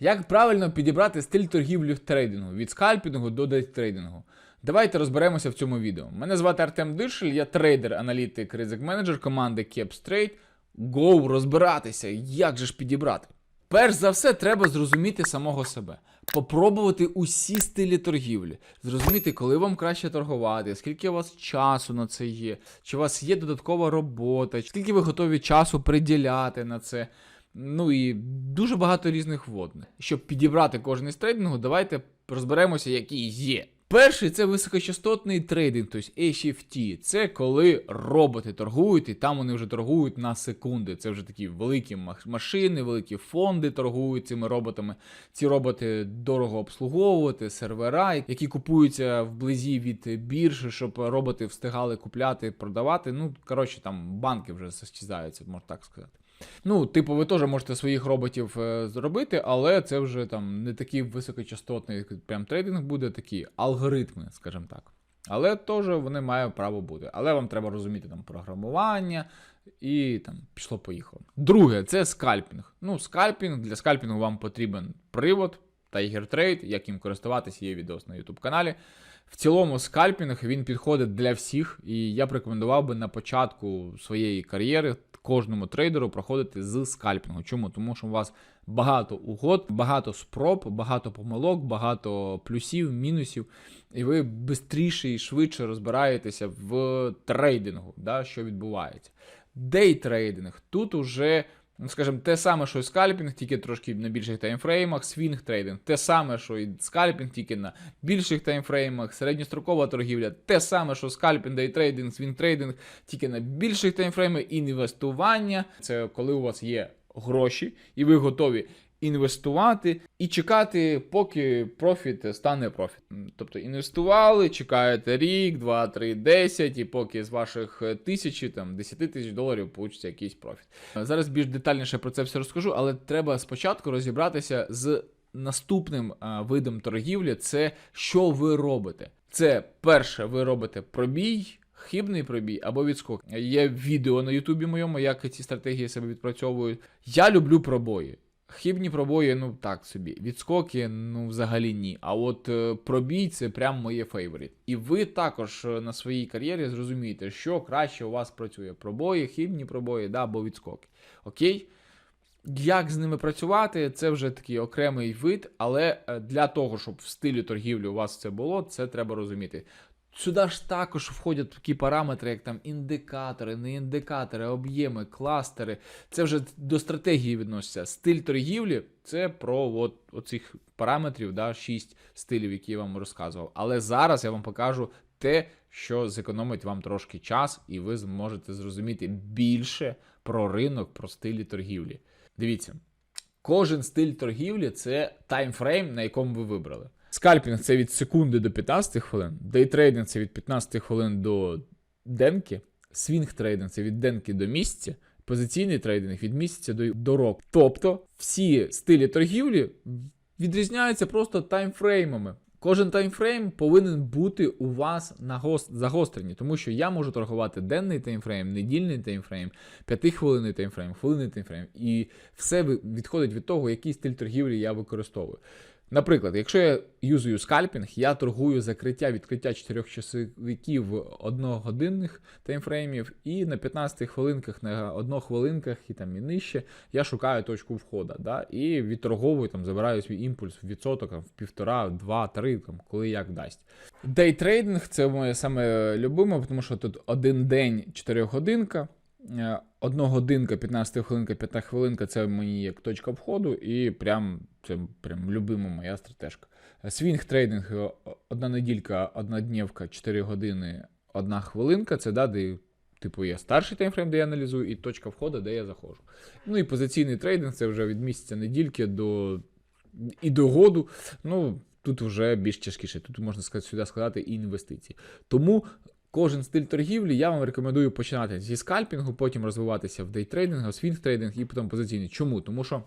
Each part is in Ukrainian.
Як правильно підібрати стиль торгівлі в трейдингу від скальпінгу до дейтрейдингу? Давайте розберемося в цьому відео. Мене звати Артем Дишель, я трейдер, аналітик, ризик менеджер команди Caps Trade. Go розбиратися, як же ж підібрати? Перш за все, треба зрозуміти самого себе, попробувати усі стилі торгівлі, зрозуміти, коли вам краще торгувати, скільки у вас часу на це є, чи у вас є додаткова робота, скільки ви готові часу приділяти на це. Ну і дуже багато різних вводних. Щоб підібрати кожен із трейдингу, давайте розберемося, які є. Перший це високочастотний трейдинг, тобто HFT. Це коли роботи торгують, і там вони вже торгують на секунди. Це вже такі великі машини, великі фонди торгують цими роботами. Ці роботи дорого обслуговувати, сервера, які купуються вблизі від біржі, щоб роботи встигали купляти, продавати. Ну, коротше, там банки вже состязаються, можна так сказати. Ну, типу, ви теж можете своїх роботів е, зробити, але це вже там не такий високочастотний прям трейдинг буде, такі алгоритми, скажімо так. Але теж вони мають право бути. Але вам треба розуміти там програмування і там пішло-поїхало. Друге, це скальпінг. Ну, скальпінг, для скальпінгу вам потрібен привод, Tiger Trade, як їм користуватися, є відео на YouTube каналі. В цілому, скальпінг він підходить для всіх, і я б рекомендував би на початку своєї кар'єри кожному трейдеру проходити з скальпінгу. Чому? Тому що у вас багато угод, багато спроб, багато помилок, багато плюсів, мінусів, і ви швидше і швидше розбираєтеся в трейдингу, да, що відбувається. Дейтрейдинг тут уже. Ну, скажімо, те саме, що і скальпінг, тільки трошки на більших таймфреймах, свінг трейдинг, те саме, що і скальпінг, тільки на більших таймфреймах, середньострокова торгівля, те саме, що скальпінг, дейтрейдинг, свінг трейдинг, тільки на більших таймфреймах, інвестування. Це коли у вас є гроші, і ви готові інвестувати і чекати, поки профіт стане профіт. Тобто інвестували, чекаєте рік, два, три, десять, і поки з ваших тисячі, там, 10 тисяч доларів получиться якийсь профіт. Зараз більш детальніше про це все розкажу, але треба спочатку розібратися з наступним е, видом торгівлі: це що ви робите. Це перше, ви робите пробій. Хибний пробій або відскок. Є відео на Ютубі моєму, як ці стратегії себе відпрацьовують. Я люблю пробої. Хибні пробої, ну так собі. Відскоки, ну взагалі ні. А от е, пробій це прям моє фейворіт. І ви також е, на своїй кар'єрі зрозумієте, що краще у вас працює: пробої, хибні пробої, да, або відскоки. Окей? Як з ними працювати, це вже такий окремий вид, але е, для того, щоб в стилі торгівлі у вас це було, це треба розуміти. Сюди ж також входять такі параметри, як там індикатори, не індикатори, об'єми, кластери. Це вже до стратегії відноситься. Стиль торгівлі це про от, оцих параметрів, да, 6 стилів, які я вам розказував. Але зараз я вам покажу те, що зекономить вам трошки час, і ви зможете зрозуміти більше про ринок, про стилі торгівлі. Дивіться, кожен стиль торгівлі це таймфрейм, на якому ви вибрали. Скальпінг це від секунди до 15 хвилин, дейтрейдинг це від 15 хвилин до денки, свінг трейдинг це від денки до місяця, позиційний трейдинг від місяця до, до року. Тобто всі стилі торгівлі відрізняються просто таймфреймами. Кожен таймфрейм повинен бути у вас нагос- загострені, тому що я можу торгувати денний таймфрейм, недільний таймфрейм, п'ятихвилинний таймфрейм, хвилинний таймфрейм. І все відходить від того, який стиль торгівлі я використовую. Наприклад, якщо я юзую скальпінг, я торгую закриття відкриття 4 часовиків одногодинних таймфреймів, і на 15 хвилинках, на однохвилинках і там і нижче я шукаю точку входу. Да? І відторговую, там, забираю свій імпульс в відсоток, в півтора, два, три, там, коли як дасть. Дейтрейдинг це моє саме любиме, тому що тут один день 4 годинка. Е, Одногодинка, 15 хвилинка, 5 хвилинка це мені як точка входу, і прям це прям любима моя стратежка. Свінг трейдинг, е, одна неділька, одна днівка, 4 години, одна хвилинка. Це да, де, типу, є старший таймфрейм, де я аналізую, і точка входу, де я заходжу. Ну і позиційний трейдинг це вже від місяця недільки до і до году. Ну, тут вже більш тяжкіше. Тут можна сюди складати інвестиції. Тому кожен стиль торгівлі я вам рекомендую починати зі скальпінгу, потім розвиватися в дейтрейдинг, свінг трейдинг і потім позиційний. Чому? Тому що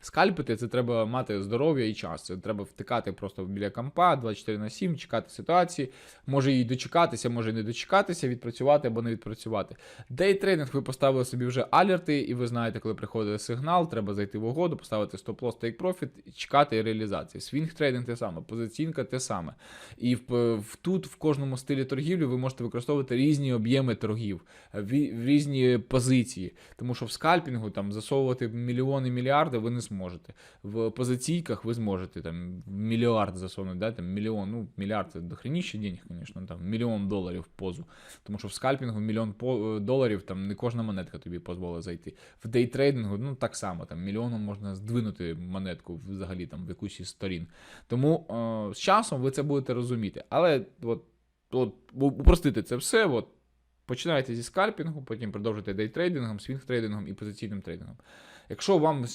Скальпити це треба мати здоров'я і час. Це треба втикати просто біля компа 24 на 7, чекати ситуації. Може їй дочекатися, може не дочекатися, відпрацювати або не відпрацювати. Дейтрейдинг ви поставили собі вже алерти, і ви знаєте, коли приходить сигнал, треба зайти в угоду, поставити стоп-лосс, take profit, і чекати реалізації. Свінг трейдинг те саме, позиційнка те саме. І в, в, тут в кожному стилі торгівлі ви можете використовувати різні об'єми торгів, в, в різні позиції. Тому що в скальпінгу там засовувати мільйони мільярди ви не зможете. В позиційках ви зможете там мільярд засунути, да, там мільйон, ну мільярд це дохреніще денег, звісно, там мільйон доларів позу. Тому що в скальпінгу мільйон доларів там не кожна монетка тобі дозволить зайти. В дейтрейдингу, ну так само, там мільйоном можна здвинути монетку взагалі там в якусь із сторін. Тому е, з часом ви це будете розуміти. Але от, от упростити це все. От, Починайте зі скальпінгу, потім продовжуйте дейтрейдингом, свінг-трейдингом і позиційним трейдингом. Якщо вам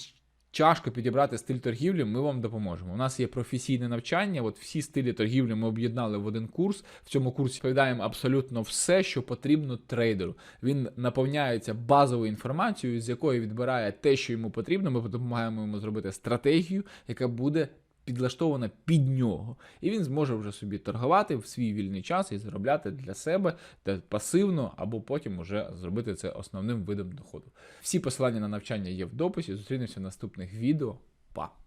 тяжко підібрати стиль торгівлі, ми вам допоможемо. У нас є професійне навчання. От всі стилі торгівлі ми об'єднали в один курс. В цьому курсі відповідаємо абсолютно все, що потрібно трейдеру. Він наповняється базовою інформацією, з якої відбирає те, що йому потрібно. Ми допомагаємо йому зробити стратегію, яка буде підлаштована під нього, і він зможе вже собі торгувати в свій вільний час і заробляти для себе та пасивно, або потім уже зробити це основним видом доходу. Всі посилання на навчання є в дописі. Зустрінемося в наступних відео. Па!